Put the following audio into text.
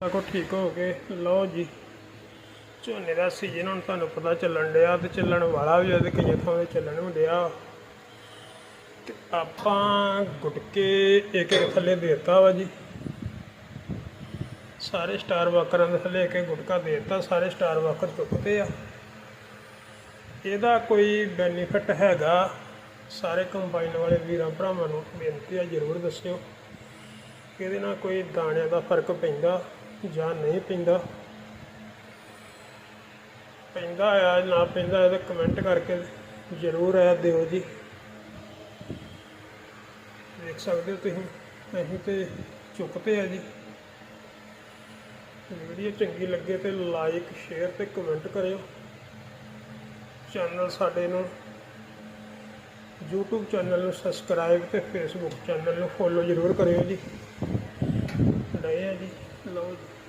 ਕੋ ਠੀਕ ਹੋ ਕੇ ਲਓ ਜੀ, ਝੋਨੇ ਦਾ ਸੀਜ਼ਨ ਹੁਣ ਤੁਹਾਨੂੰ ਪਤਾ ਚੱਲਣ ਡਿਆ ਤੇ ਚੱਲਣ ਵਾਲਾ ਵੀ ਉਹਦੇ ਤੇ ਕਈਆਂ ਥਾਂ ਤੇ ਚੱਲਣ ਵੀ ਡਿਆ। ਤੇ ਆਪਾਂ ਗੁਟਕੇ ਇੱਕ ਇੱਕ ਥੱਲੇ ਦੇਤਾ ਵਾ ਜੀ। ਸਾਰੇ ਸਟਾਰ ਵਾਕਰਾਂ ਦੇ ਥੱਲੇ ਇੱਕ ਇੱਕ ਗੁਟਕਾ ਦੇਤਾ, ਸਾਰੇ ਸਟਾਰ ਵਾਕਰ ਚੁੱਕਦੇ ਆ। ਇਹਦਾ ਕੋਈ ਬੈਨੀਫਿਟ ਹੈਗਾ, ਸਾਰੇ ਕੰਬਾਈਨ ਵਾਲੇ ਵੀਰਾਂ ਭਰਾਵਾਂ ਨੂੰ ਬੇਨਤੀ ਆ, ਜ਼ਰੂਰ ਦੱਸਿਓ। ਇਹਦੇ ਨਾਲ ਕੋਈ ਦਾਣਿਆਂ ਦਾ ਫ਼ਰਕ ਪੈਂਦਾ। ਜਾਂ ਨਹੀਂ ਪੈਂਦਾ? ਪੈਂਦਾ ਆ, ਨਾ ਪੈਂਦਾ ਤਾਂ ਕਮੈਂਟ ਕਰਕੇ ਜ਼ਰੂਰ ਆ ਦਿਓ ਜੀ। ਦੇਖ ਸਕਦੇ ਹੋ ਤੁਸੀਂ, ਅਸੀਂ ਤੇ ਚੁੱਕਦੇ ਆ ਜੀ। ਵੀਡੀਓ ਚੰਗੀ ਲੱਗੇ ਤੇ ਲਾਈਕ ਸ਼ੇਅਰ ਤੇ ਕਮੈਂਟ ਕਰਿਓ। ਚੈਨਲ ਸਾਡੇ ਨੂੰ, YouTube ਚੈਨਲ ਨੂੰ ਸਬਸਕ੍ਰਾਈਬ ਤੇ Facebook ਚੈਨਲ ਨੂੰ ਫੋਲੋ ਜ਼ਰੂਰ ਕਰਿਓ ਜੀ। ਡਏ ਆ ਜੀ। ਲਓ ਜੀ